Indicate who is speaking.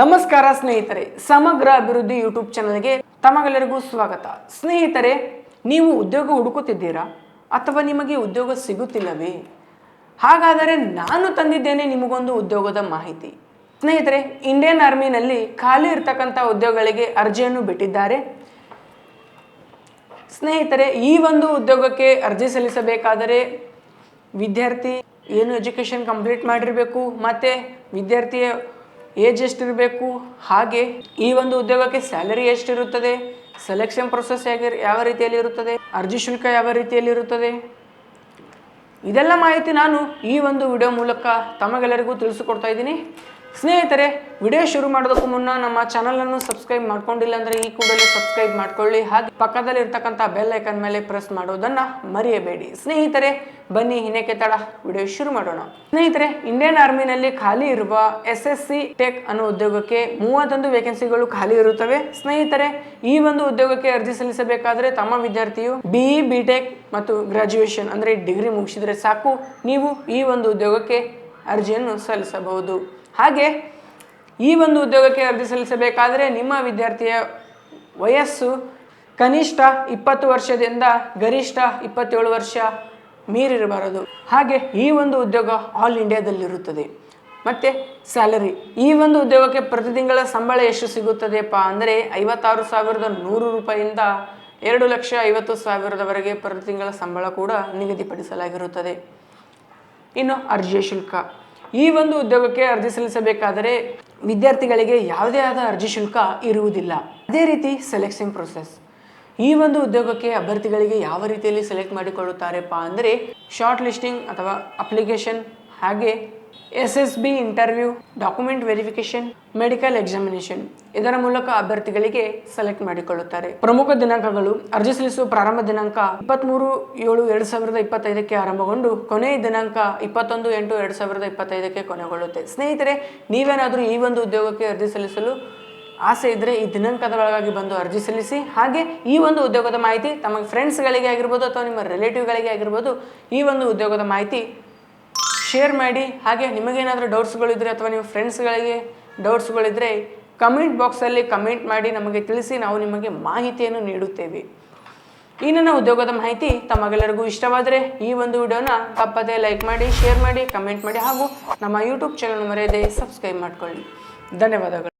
Speaker 1: ನಮಸ್ಕಾರ ಸ್ನೇಹಿತರೆ, ಸಮಗ್ರ ಅಭಿವೃದ್ಧಿ ಯೂಟ್ಯೂಬ್ ಚಾನಲ್ಗೆ ತಮಗೆಲ್ಲರಿಗೂ ಸ್ವಾಗತ. ಸ್ನೇಹಿತರೆ, ನೀವು ಉದ್ಯೋಗ ಹುಡುಕುತ್ತಿದ್ದೀರಾ? ಅಥವಾ ನಿಮಗೆ ಉದ್ಯೋಗ ಸಿಗುತ್ತಿಲ್ಲವೇ? ಹಾಗಾದರೆ ನಾನು ತಂದಿದ್ದೇನೆ ನಿಮಗೊಂದು ಉದ್ಯೋಗದ ಮಾಹಿತಿ. ಸ್ನೇಹಿತರೆ, ಇಂಡಿಯನ್ ಆರ್ಮಿನಲ್ಲಿ ಖಾಲಿ ಇರ್ತಕ್ಕಂಥ ಉದ್ಯೋಗಗಳಿಗೆ ಅರ್ಜಿಯನ್ನು ಬಿಟ್ಟಿದ್ದಾರೆ. ಸ್ನೇಹಿತರೆ, ಈ ಒಂದು ಉದ್ಯೋಗಕ್ಕೆ ಅರ್ಜಿ ಸಲ್ಲಿಸಬೇಕಾದರೆ ವಿದ್ಯಾರ್ಥಿ ಏನು ಎಜುಕೇಷನ್ ಕಂಪ್ಲೀಟ್ ಮಾಡಿರಬೇಕು, ಮತ್ತು ವಿದ್ಯಾರ್ಥಿಯ ಏಜ್ ಎಷ್ಟಿರಬೇಕು? ಹಾಗೆ ಈ ಒಂದು ಉದ್ಯೋಗಕ್ಕೆ ಸ್ಯಾಲರಿ ಎಷ್ಟಿರುತ್ತದೆ? ಸೆಲೆಕ್ಷನ್ ಪ್ರೊಸೆಸ್ ಹೇಗೆ, ಯಾವ ರೀತಿಯಲ್ಲಿ ಇರುತ್ತದೆ? ಅರ್ಜಿ ಶುಲ್ಕ ಯಾವ ರೀತಿಯಲ್ಲಿ ಇರುತ್ತದೆ? ಇದೆಲ್ಲ ಮಾಹಿತಿ ನಾನು ಈ ಒಂದು ವಿಡಿಯೋ ಮೂಲಕ ತಮಗೆಲ್ಲರಿಗೂ ತಿಳಿಸಿಕೊಡ್ತಾ ಇದ್ದೀನಿ. ಸ್ನೇಹಿತರೆ, ವಿಡಿಯೋ ಶುರು ಮಾಡೋದಕ್ಕೂ ಮುನ್ನ ನಮ್ಮ ಚಾನಲನ್ನು ಸಬ್ಸ್ಕ್ರೈಬ್ ಮಾಡ್ಕೊಂಡಿಲ್ಲ ಅಂದರೆ ಈ ಕೂಡಲೇ ಸಬ್ಸ್ಕ್ರೈಬ್ ಮಾಡ್ಕೊಳ್ಳಿ. ಹಾಗೆ ಪಕ್ಕದಲ್ಲಿ ಇರ್ತಕ್ಕಂಥ ಬೆಲ್ ಐಕನ್ ಮೇಲೆ ಪ್ರೆಸ್ ಮಾಡೋದನ್ನು ಮರೆಯಬೇಡಿ. ಸ್ನೇಹಿತರೆ, ಬನ್ನಿ ಹಿನ್ನೆಕೆ ತಡ ವಿಡಿಯೋ ಶುರು ಮಾಡೋಣ. ಸ್ನೇಹಿತರೆ ಇಂಡಿಯನ್ ಆರ್ಮಿನಲ್ಲಿ ಖಾಲಿ ಇರುವ ಎಸ್ ಎಸ್ ಸಿ ಟೆಕ್ ಅನ್ನೋ ಉದ್ಯೋಗಕ್ಕೆ ಮೂವತ್ತೊಂದು ವೇಕೆನ್ಸಿಗಳು ಖಾಲಿ ಇರುತ್ತವೆ. ಸ್ನೇಹಿತರೆ, ಈ ಒಂದು ಉದ್ಯೋಗಕ್ಕೆ ಅರ್ಜಿ ಸಲ್ಲಿಸಬೇಕಾದ್ರೆ ತಮ್ಮ ವಿದ್ಯಾರ್ಥಿಯು ಬಿಇ ಬಿ ಟೆಕ್ ಮತ್ತು ಗ್ರಾಜುಯೇಷನ್ ಅಂದರೆ ಡಿಗ್ರಿ ಮುಗಿಸಿದರೆ ಸಾಕು. ನೀವು ಈ ಒಂದು ಉದ್ಯೋಗಕ್ಕೆ ಅರ್ಜಿಯನ್ನು ಸಲ್ಲಿಸಬಹುದು. ಹಾಗೆ ಈ ಒಂದು ಉದ್ಯೋಗಕ್ಕೆ ಅರ್ಜಿ ಸಲ್ಲಿಸಬೇಕಾದರೆ ನಿಮ್ಮ ವಿದ್ಯಾರ್ಥಿಯ ವಯಸ್ಸು ಕನಿಷ್ಠ ಇಪ್ಪತ್ತು ವರ್ಷದಿಂದ ಗರಿಷ್ಠ ಇಪ್ಪತ್ತೇಳು ವರ್ಷ ಮೀರಿರಬಾರದು. ಹಾಗೆ ಈ ಒಂದು ಉದ್ಯೋಗ ಆಲ್ ಇಂಡಿಯಾದಲ್ಲಿರುತ್ತದೆ. ಮತ್ತು ಸ್ಯಾಲರಿ. ಈ ಒಂದು ಉದ್ಯೋಗಕ್ಕೆ ಪ್ರತಿ ತಿಂಗಳ ಸಂಬಳ ಎಷ್ಟು ಸಿಗುತ್ತದೆಯಪ್ಪ ಅಂದರೆ ಐವತ್ತಾರು ಸಾವಿರದ ನೂರು ರೂಪಾಯಿಯಿಂದ ಎರಡು ಲಕ್ಷ ಐವತ್ತು ಸಾವಿರದವರೆಗೆ ಪ್ರತಿ ತಿಂಗಳ ಸಂಬಳ ಕೂಡ ನಿಗದಿಪಡಿಸಲಾಗಿರುತ್ತದೆ. ಇನ್ನು ಅರ್ಜಿಯ ಶುಲ್ಕ. ಈ ಒಂದು ಉದ್ಯೋಗಕ್ಕೆ ಅರ್ಜಿ ಸಲ್ಲಿಸಬೇಕಾದರೆ ವಿದ್ಯಾರ್ಥಿಗಳಿಗೆ ಯಾವುದೇ ಆದ ಅರ್ಜಿ ಶುಲ್ಕ ಇರುವುದಿಲ್ಲ. ಅದೇ ರೀತಿ ಸೆಲೆಕ್ಷನ್ ಪ್ರೊಸೆಸ್ ಈ ಒಂದು ಉದ್ಯೋಗಕ್ಕೆ ಅಭ್ಯರ್ಥಿಗಳಿಗೆ ಯಾವ ರೀತಿಯಲ್ಲಿ ಸೆಲೆಕ್ಟ್ ಮಾಡಿಕೊಳ್ಳುತ್ತಾರೆಪ್ಪ ಅಂದರೆ ಶಾರ್ಟ್ ಲಿಸ್ಟಿಂಗ್ ಅಥವಾ ಅಪ್ಲಿಕೇಶನ್ ಹಾಗೆ S S B interview, document verification medical examination, ಇದರ ಮೂಲಕ ಅಭ್ಯರ್ಥಿಗಳಿಗೆ ಸೆಲೆಕ್ಟ್ ಮಾಡಿಕೊಳ್ಳುತ್ತಾರೆ. ಪ್ರಮುಖ ದಿನಾಂಕಗಳು, ಅರ್ಜಿ ಸಲ್ಲಿಸುವ ಪ್ರಾರಂಭ ದಿನಾಂಕ ಇಪ್ಪತ್ತ್ಮೂರು ಏಳು ಎರಡು ಸಾವಿರದ ಇಪ್ಪತ್ತೈದಕ್ಕೆ ಆರಂಭಗೊಂಡು ಕೊನೆಯ ದಿನಾಂಕ ಇಪ್ಪತ್ತೊಂದು ಎಂಟು ಎರಡು ಸಾವಿರದ ಇಪ್ಪತ್ತೈದಕ್ಕೆ ಕೊನೆಗೊಳ್ಳುತ್ತೆ. ಸ್ನೇಹಿತರೆ, ನೀವೇನಾದರೂ ಈ ಒಂದು ಉದ್ಯೋಗಕ್ಕೆ ಅರ್ಜಿ ಸಲ್ಲಿಸಲು ಆಸೆ ಇದ್ದರೆ ಈ ದಿನಾಂಕದ ಒಳಗಾಗಿ ಬಂದು ಅರ್ಜಿ ಸಲ್ಲಿಸಿ. ಹಾಗೆ ಈ ಒಂದು ಉದ್ಯೋಗದ ಮಾಹಿತಿ ತಮ್ಮ ಫ್ರೆಂಡ್ಸ್ಗಳಿಗೆ ಆಗಿರ್ಬೋದು ಅಥವಾ ನಿಮ್ಮ ರಿಲೇಟಿವ್ಗಳಿಗೆ ಆಗಿರ್ಬೋದು ಈ ಒಂದು ಉದ್ಯೋಗದ ಮಾಹಿತಿ ಶೇರ್ ಮಾಡಿ, ಹಾಗೆ ನಿಮಗೇನಾದರೂ ಡೌಟ್ಸ್ಗಳಿದ್ರೆ ಅಥವಾ ನಿಮ್ಮ ಫ್ರೆಂಡ್ಸ್ಗಳಿಗೆ ಡೌಟ್ಸ್ಗಳಿದ್ರೆ ಕಮೆಂಟ್ ಬಾಕ್ಸಲ್ಲಿ ಕಮೆಂಟ್ ಮಾಡಿ ನಮಗೆ ತಿಳಿಸಿ ನಾವು ನಿಮಗೆ ಮಾಹಿತಿಯನ್ನು ನೀಡುತ್ತೇವೆ. ಈ ನನ್ನ ಉದ್ಯೋಗದ ಮಾಹಿತಿ ತಮಗೆಲ್ಲರಿಗೂ ಇಷ್ಟವಾದರೆ ಈ ಒಂದು ವಿಡಿಯೋನ ತಪ್ಪದೇ ಲೈಕ್ ಮಾಡಿ ಶೇರ್ ಮಾಡಿ ಕಮೆಂಟ್ ಮಾಡಿ ಹಾಗೂ ನಮ್ಮ ಯೂಟ್ಯೂಬ್ ಚಾನಲ್ ಮರೆಯದೆ ಸಬ್ಸ್ಕ್ರೈಬ್ ಮಾಡಿಕೊಳ್ಳಿ. ಧನ್ಯವಾದಗಳು.